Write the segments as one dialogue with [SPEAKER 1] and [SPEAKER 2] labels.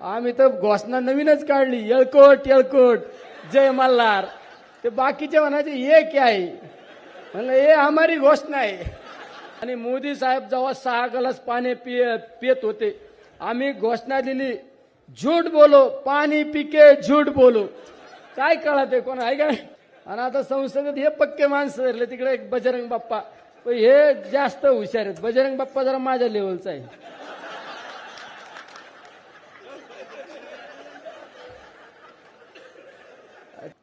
[SPEAKER 1] आम्ही तर घोषणा नवीनच काढली. येळकोट येळकोट. जय मल्हार. ते बाकीचे म्हणायचे ये क्या आहे म्हणलं हे हमारी घोषणा आहे आणि मोदी साहेब जेव्हा सहा गलास पाणी पिय पियत होते आम्ही घोषणा दिली झूट बोलो पाणी पिके झूट बोलो. काय कळत ते कोण आहे का? आणि आता संसदेत हे पक्के माणसं धरले तिकडे एक बजरंग बाप्पा. पण हे जास्त हुशार आहेत. बजरंग बाप्पा जरा माझ्या लेवलचा आहे.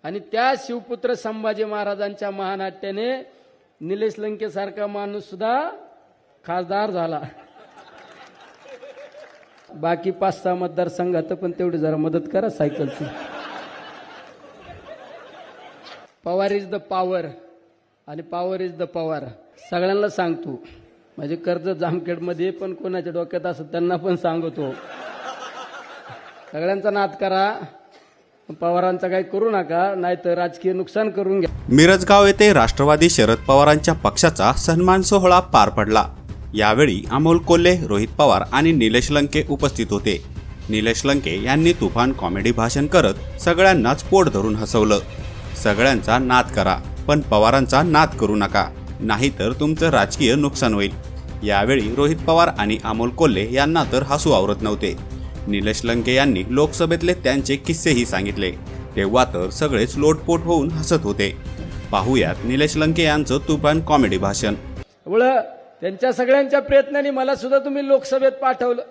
[SPEAKER 1] आणि त्या शिवपुत्र संभाजी महाराजांच्या महानाट्याने निलेश लंकेसारखा माणूस सुद्धा खासदार झाला. बाकी पाच सहा मतदारसंघात पण तेवढी जरा मदत करा सायकलची. पवार इज द पॉवर आणि पॉवर इज द पवार सगळ्यांना सांगतो. म्हणजे कर्ज जामखेडमध्ये पण कोणाच्या डोक्यात असत त्यांना पण सांगतो. सगळ्यांचा नाद करा. पवारांचा काही करू नका नाहीतर राजकीय नुकसान करून घ्या.
[SPEAKER 2] मिरजगाव येथे राष्ट्रवादी शरद पवारांच्या पक्षाचा सन्मान सोहळा पार पडला. यावेळी अमोल कोल्हे रोहित पवार आणि निलेश लंके उपस्थित होते. निलेश लंके यांनी तुफान कॉमेडी भाषण करत सगळ्यांनाच पोट धरून हसवलं. सगळ्यांचा नाद करा पण पवारांचा नाद करू नका. नाहीतर तुमचं राजकीय नुकसान होईल. यावेळी रोहित पवार आणि अमोल कोल्हे यांना तर हसू आवरत नव्हते. निलेश लंके यांनी लोकसभेतले त्यांचे किस्सेही सांगितले. तेव्हा तर सगळेच लोटपोट होऊन हसत होते. पाहूयात निलेश लंके यांचं तुफान कॉमेडी भाषण.
[SPEAKER 1] त्यांच्या सगळ्यांच्या प्रयत्नांनी मला सुद्धा तुम्ही लोकसभेत पाठवलं.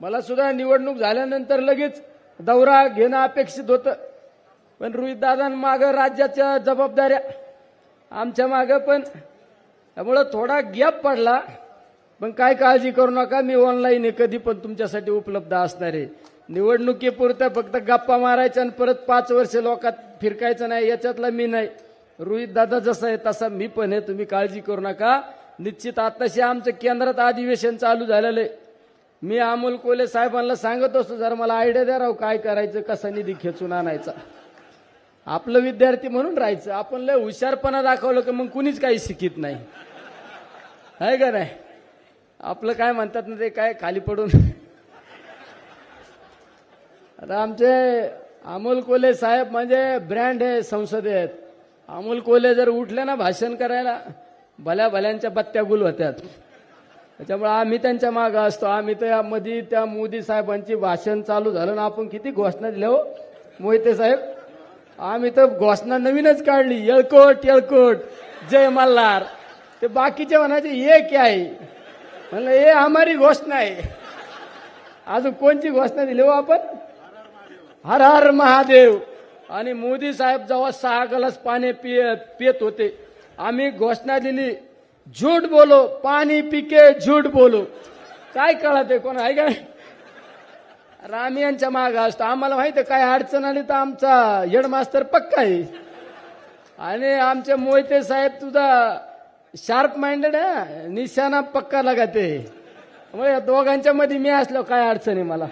[SPEAKER 1] मला सुद्धा निवडणूक झाल्यानंतर लगेच दौरा घेणं अपेक्षित होतं. पण रोहितदादांमागं राज्याच्या जबाबदाऱ्या आमच्या मागं पण. त्यामुळं थोडा गॅप पडला. पण काय काळजी करू नका मी ऑनलाईन आहे कधी पण तुमच्यासाठी उपलब्ध असणार आहे. निवडणुकीपुरतं फक्त गप्पा मारायच्या आणि परत पाच वर्ष लोकात फिरकायचं नाही याच्यातला मी नाही. रोहित दादा जसा आहे तसा मी पण आहे तुम्ही काळजी करू नका. निश्चित आताशी आमचं केंद्रात अधिवेशन चालू झालेलं आहे. मी अमोल कोले साहेबांना सांगत असतो जर मला आयडिया द्या राव काय करायचं कसा निधी खेचून आणायचा. आपलं विद्यार्थी म्हणून राहायचं. आपण लय हुशारपणा दाखवलं की मग कुणीच काही शिकित नाही. आहे का नाही? आपलं काय म्हणतात ना ते काय खाली पडून. आता आमचे अमोल कोले साहेब म्हणजे ब्रँड आहे संसदेत. अमोल कोले जर उठले ना भाषण करायला भल्या भल्यांच्या बत्त्या गुल होत्यात. त्याच्यामुळे आम्ही त्यांच्या मागं असतो. आम्ही तर यामध्ये त्या मोदी साहेबांची भाषण चालू झालं ना आपण किती घोषणा दिल्या हो मोहिते साहेब? आम्ही तर घोषणा नवीनच काढली. येळकोट येळकोट. जय मल्हार. ते बाकीचे म्हणायचे एक आहे म्हणलं हे हमारी घोषणा आहे अजून कोणची घोषणा दिली हो आपण? हर हर महादेव. आणि मोदी साहेब जेव्हा सहा गलास पाणी पिय पियत होते आम्ही घोषणा दिली झूट बोलो पाणी पिके झूट बोलो. काय कळत आहे कोण आहे का राम यांच्या माग असतो. आम्हाला माहिती आहे काय अडचण आली तर आमचा हेडमास्तर पक्का आहे आणि आमचे मोहिते साहेब तुझा शार्प माइंडेड आहे निशाणा पक्का लगाते. त्यामुळे या दोघांच्या मध्ये मी असलो काय अडचणी मला?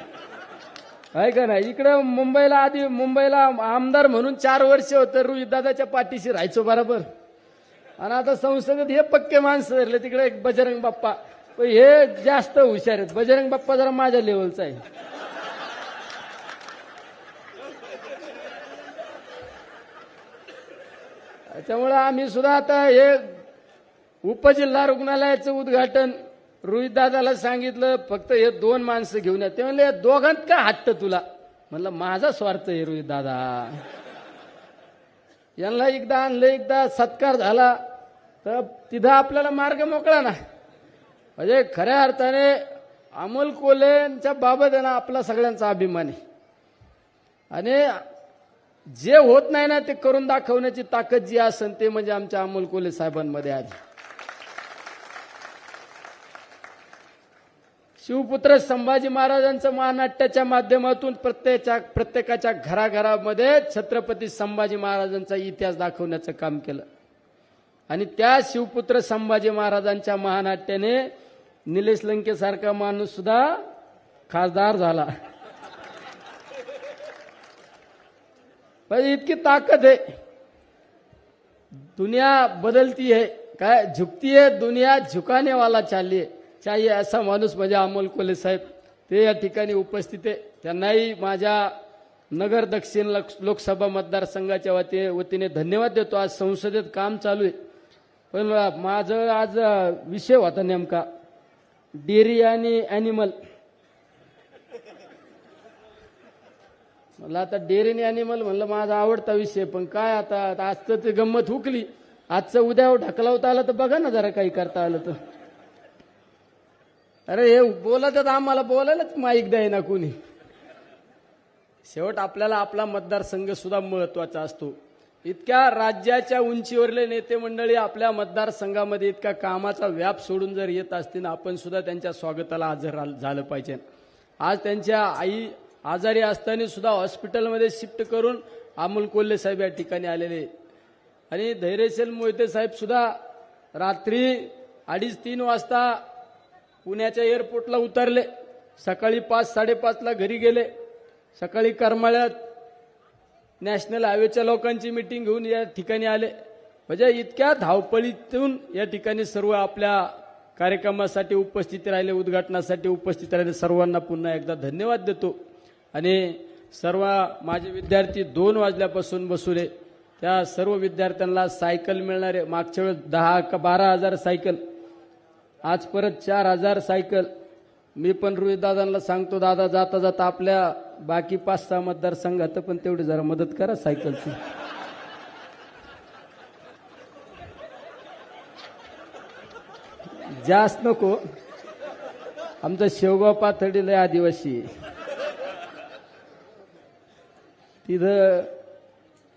[SPEAKER 1] आहे का नाही? इकडं मुंबईला आधी मुंबईला आमदार म्हणून चार वर्ष होतं रोहितदादाच्या पाठीशी राहायचो बरोबर. आणि आता संसदेत हे पक्के माणसं धरले तिकडे एक बजरंग बाप्पा. पण हे जास्त हुशार आहेत. बजरंग बाप्पा जरा माझ्या लेवलचा आहे. त्यामुळे आम्ही सुद्धा आता हे उपजिल्हा रुग्णालयाचं उद्घाटन रोहितदादाला सांगितलं फक्त हे दोन माणसं घेऊन या. ते म्हणले "या दोघांत का हट्ट तुला? म्हणलं माझा स्वार्थ आहे रोहितदादा यांना एकदा आणलं एकदा सत्कार झाला. तर तिथं आपल्याला मार्ग मोकळा ना म्हणजे खऱ्या अर्थाने अमोल कोल्हेंच्या बाबत आहे ना आपला सगळ्यांचा अभिमान आहे. आणि जे होत नाही ना ते करून दाखवण्याची ताकद जी असेल ते म्हणजे आमच्या अमोल कोल्हे साहेबांमध्ये आहे शिवपुत्र संभाजी महाराजांचं महानाट्याच्या माध्यमातून प्रत्येकाच्या प्रत्येकाच्या घराघरामध्ये छत्रपती संभाजी महाराजांचा इतिहास दाखवण्याचं काम केलं. आणि त्या शिवपुत्र संभाजी महाराजांच्या महानाट्याने निलेश लंकेसारखा माणूस सुद्धा खासदार झाला. पण इतकी ताकद आहे. दुनिया बदलती है काय झुकती है दुनिया झुकाने वाला आहे. शाही असा माणूस म्हणजे अमोल कोले साहेब ते या ठिकाणी उपस्थित आहे. त्यांनाही माझ्या नगर दक्षिण लोकसभा मतदारसंघाच्या वती वतीने धन्यवाद देतो. आज संसदेत काम चालू आहे. पण माझं आज विषय होता नेमका. डेअरी आणि ॲनिमल. मला आता डेअरी आणि ॲनिमल म्हणलं माझा आवडता विषय पण काय आता आता आजचं ते गंमत हुकली. आजचं उद्या ढकलावता आलं तर बघा ना जरा काही करता आलं तर. अरे हे बोलतच आम्हाला बोलायलाच माईक द्याय ना कोणी. शेवट आपल्याला आपला मतदारसंघ सुद्धा महत्त्वाचा असतो. इतक्या राज्याच्या उंचीवरले नेते मंडळी आपल्या मतदारसंघामध्ये इतका कामाचा व्याप सोडून जर येत असतील आपण सुद्धा त्यांच्या स्वागताला हजर झालं पाहिजे. आज त्यांच्या आई आजारी असताना सुद्धा हॉस्पिटलमध्ये शिफ्ट करून अमोल कोल्हे साहेब या ठिकाणी आलेले. आणि धैर्यशील मोहिते साहेब सुद्धा रात्री अडीच तीन वाजता पुण्याच्या एअरपोर्टला उतरले. सकाळी पाच साडेपाचला घरी गेले. सकाळी करमाळ्यात नॅशनल हायवेच्या लोकांची मिटिंग घेऊन या ठिकाणी आले. म्हणजे इतक्या धावपळीतून या ठिकाणी सर्व आपल्या कार्यक्रमासाठी उपस्थित राहिले उद्घाटनासाठी उपस्थित राहिले. सर्वांना पुन्हा एकदा धन्यवाद देतो. आणि सर्व माझे विद्यार्थी दोन वाजल्यापासून बसूले त्या सर्व विद्यार्थ्यांना सायकल मिळणारे मागच्या वेळेस दहा का बारा हजार सायकल आज परत चार हजार सायकल. मी पण रोहित सांगतो दादा जाता जाता आपल्या बाकी पाच सहा मतदारसंघात पण तेवढी जरा मदत करा सायकलची. जास्त नको. आमचं शेवगाव पाथर्डी लय आदिवासी आहे. तिथं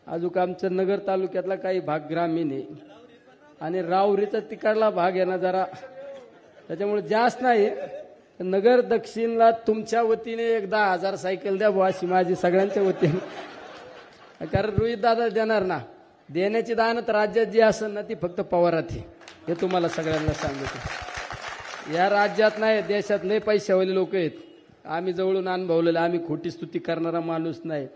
[SPEAKER 1] अजून आमचं नगर तालुक्यातला काही भाग ग्रामीण आहे. आणि रावरीचा तिकडला भाग आहे ना जरा. त्याच्यामुळे जास्त नाही. नगर दक्षिणला तुमच्या वतीने एक दहा हजार सायकल द्या बुवा अशी माझी सगळ्यांच्या वतीने. कारण रोहित दादा देणार ना. देण्याची दानत राज्यात जी असेल ना ती फक्त पवारात हे तुम्हाला सगळ्यांना सांगतो. या राज्यात नाही देशात नाही पैशावाले लोक आहेत. आम्ही जवळून अनुभवलेलं आम्ही खोटी स्तुती करणारा माणूस नाही.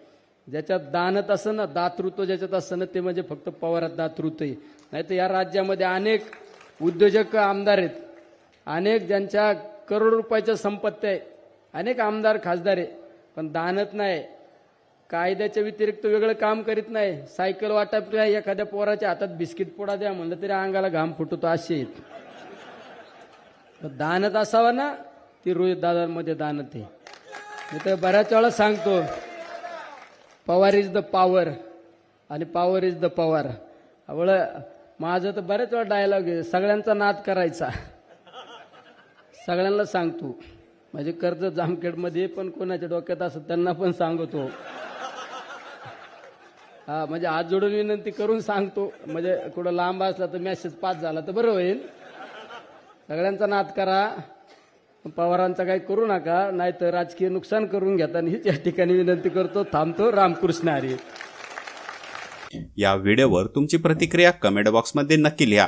[SPEAKER 1] ज्याच्यात दानत असं ना दातृत्व ज्याच्यात असं ना ते म्हणजे फक्त पवारात दातृत्व आहे. नाही तर या राज्यामध्ये अनेक उद्योजक आमदार आहेत. अनेक ज्यांच्या करोड रुपयाच्या संपत्ती आहे. अनेक आमदार खासदार आहे. पण दानत नाही. कायद्याच्या व्यतिरिक्त वेगळं काम करीत नाही. सायकल वाटप एखाद्या पोराच्या हातात बिस्किट पोडा द्या म्हणलं तरी अंगाला घाम फुटतो असे आहेत. तर दानत असावा ना ती रोहित दादांमध्ये दानत आहे. मी तर बऱ्याच वेळा सांगतो पवार इज द पॉवर आणि पॉवर इज द पवार आवळ माझं तर बऱ्याच वेळा डायलॉग आहे. सगळ्यांचा नाद करायचा. सगळ्यांना सांगतो. म्हणजे कर्ज जामखेडमध्ये पण कोणाच्या डोक्यात असत त्यांना पण सांगतो. हा म्हणजे आज जोडून विनंती करून सांगतो. म्हणजे कुठं लांब असला तर मेसेज पास झाला तर बरं होईल. सगळ्यांचा नाद करा. पवारांचा काही करू नका. नाहीतर राजकीय नुकसान करून घेताना हीच या ठिकाणी विनंती करतो. थांबतो. रामकृष्ण हरी.
[SPEAKER 2] या व्हिडिओवर तुमची प्रतिक्रिया कमेंट बॉक्समध्ये नक्की लिहा.